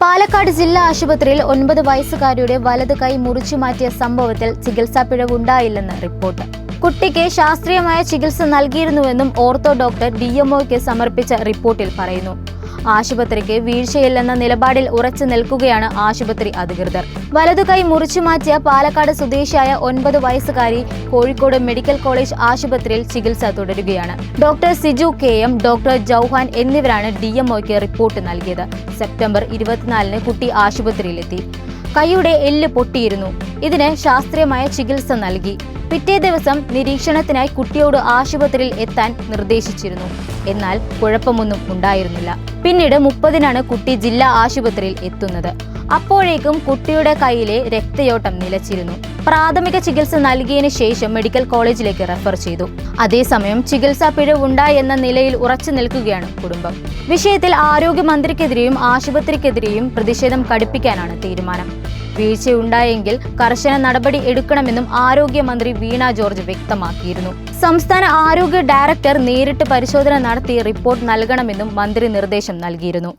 പാലക്കാട് ജില്ലാ ആശുപത്രിയിൽ ഒൻപത് വയസ്സുകാരിയുടെ വലത് കൈ മുറിച്ചു മാറ്റിയ സംഭവത്തിൽ ചികിത്സാ പിഴവുണ്ടായില്ലെന്ന് റിപ്പോർട്ട്. കുട്ടിക്ക് ശാസ്ത്രീയമായ ചികിത്സ നൽകിയിരുന്നുവെന്നും ഓർത്തോ ഡോക്ടർ ഡിഎംഒയ്ക്ക് സമർപ്പിച്ച റിപ്പോർട്ടിൽ പറയുന്നു. ആശുപത്രിക്ക് വീഴ്ചയില്ലെന്ന നിലപാടിൽ ഉറച്ചു നിൽക്കുകയാണ് ആശുപത്രി അധികൃതർ. വലതുകൈ മുറിച്ചു മാറ്റിയ പാലക്കാട് സ്വദേശിയായ ഒൻപത് വയസ്സുകാരി കോഴിക്കോട് മെഡിക്കൽ കോളേജ് ആശുപത്രിയിൽ ചികിത്സ തുടരുകയാണ്. Doctor Siju K M doctor Jauhan എന്നിവരാണ് ഡി ഡിഎംഒയ്ക്ക് റിപ്പോർട്ട് നൽകിയത്. സെപ്റ്റംബർ ഇരുപത്തിനാലിന് കുട്ടി ആശുപത്രിയിലെത്തി. കൈയുടെ എല്ല് പൊട്ടിയിരുന്നു. ഇതിന് ശാസ്ത്രീയമായ ചികിത്സ നൽകി. പിറ്റേ ദിവസം നിരീക്ഷണത്തിനായി കുട്ടിയോട് ആശുപത്രിയിൽ എത്താൻ നിർദ്ദേശിച്ചിരുന്നു. എന്നാൽ കുഴപ്പമൊന്നും ഉണ്ടായിരുന്നില്ല. പിന്നീട് മുപ്പതിനാണ് കുട്ടി ജില്ലാ ആശുപത്രിയിൽ എത്തുന്നത്. അപ്പോഴേക്കും കുട്ടിയുടെ കയ്യിലെ രക്തയോട്ടം നിലച്ചിരുന്നു. പ്രാഥമിക ചികിത്സ നൽകിയതിന് ശേഷം മെഡിക്കൽ കോളേജിലേക്ക് റെഫർ ചെയ്തു. അതേസമയം ചികിത്സാ പിഴവുണ്ടായി എന്ന നിലയിൽ ഉറച്ചു നിൽക്കുകയാണ് കുടുംബം. വിഷയത്തിൽ ആരോഗ്യമന്ത്രിക്കെതിരെയും ആശുപത്രിക്കെതിരെയും പ്രതിഷേധം കടുപ്പിക്കാനാണ് തീരുമാനം. വീഴ്ചയുണ്ടായെങ്കിൽ കർശന നടപടി എടുക്കണമെന്നും ആരോഗ്യമന്ത്രി വീണ ജോർജ് വ്യക്തമാക്കിയിരുന്നു. സംസ്ഥാന ആരോഗ്യ ഡയറക്ടർ നേരിട്ട് പരിശോധന നടത്തി റിപ്പോർട്ട് നൽകണമെന്നും മന്ത്രി നിർദ്ദേശം നൽകിയിരുന്നു.